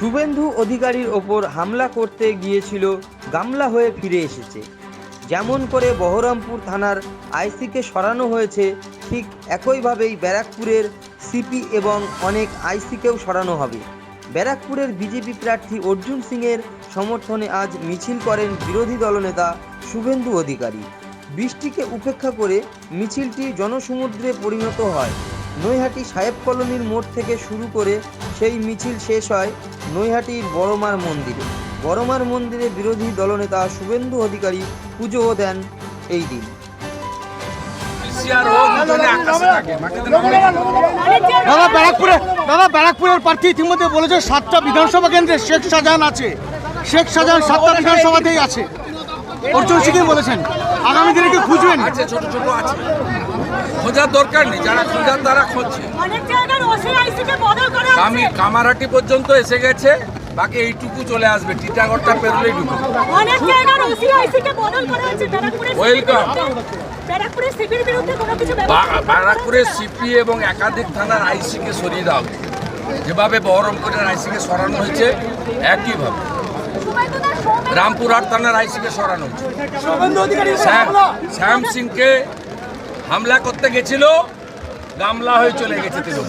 শুভেন্দু অধিকারীর ওপর হামলা করতে গিয়েছিল, গামলা হয়ে ফিরে এসেছে। যেমন করে বহরমপুর থানার আইসিকে সরানো হয়েছে, ঠিক একইভাবেই ব্যারাকপুরের সিপি এবং অনেক আইসিকেও সরানো হবে। ব্যারাকপুরের বিজেপি প্রার্থী অর্জুন সিংয়ের সমর্থনে আজ মিছিল করেন বিরোধী দলনেতা শুভেন্দু অধিকারী। বৃষ্টিকে উপেক্ষা করে মিছিলটি জনসমুদ্রে পরিণত হয়। নৈহাটি সাহেব কলোনির মোড় থেকে শুরু করে সেই মিছিল শেষ হয় নৈহাটির বড়মার মন্দিরে। বড়মার মন্দিরে বিরোধী দলনেতা শুভেন্দু অধিকারী পুজোও দেন এই দিন। দাদা ব্যারাকপুরে দাদা ব্যারাকপুরের প্রার্থী ইতিমধ্যে বলেছে সাতটা বিধানসভা কেন্দ্রে শেখ শাহজাহান আছে। শেখ শাহজাহান সাতটা বিধানসভাতেই আছে। অর্জুন সিংই বলেছেন আগামী দিনে কি খুঁজবেন আছে ছোট ছোট আছে। খোঁজার দরকার নেই যারা খোঁজার তারা খুঁজছে। অনেক জায়গার ওসি আইসিকে আমি হচ্ছে কামারহাটি পর্যন্ত এসে গেছে বাকি এইটুকু চলে আসবে টিটাগড়টা পেরোলেই ঢুকবে। অনেক জায়গার ওসি আইসিকে বদল করা ব্যারাকপুরের Welcome. ব্যারাকপুরের সিপির বিরুদ্ধে কোনো কিছু সিপি এবং একাধিক থানার আইসিকে সরিয়ে দেওয়া হবে। যেভাবে বহরমপুরের আইসিকে সরানো হয়েছে একইভাবে। রামপুরহাট থানার আইসিকে সরানো হয়েছে। শ্যাম সিংকে হামলা করতে গেছিল গামলা হয়ে চলে গেছে তৃণমূল।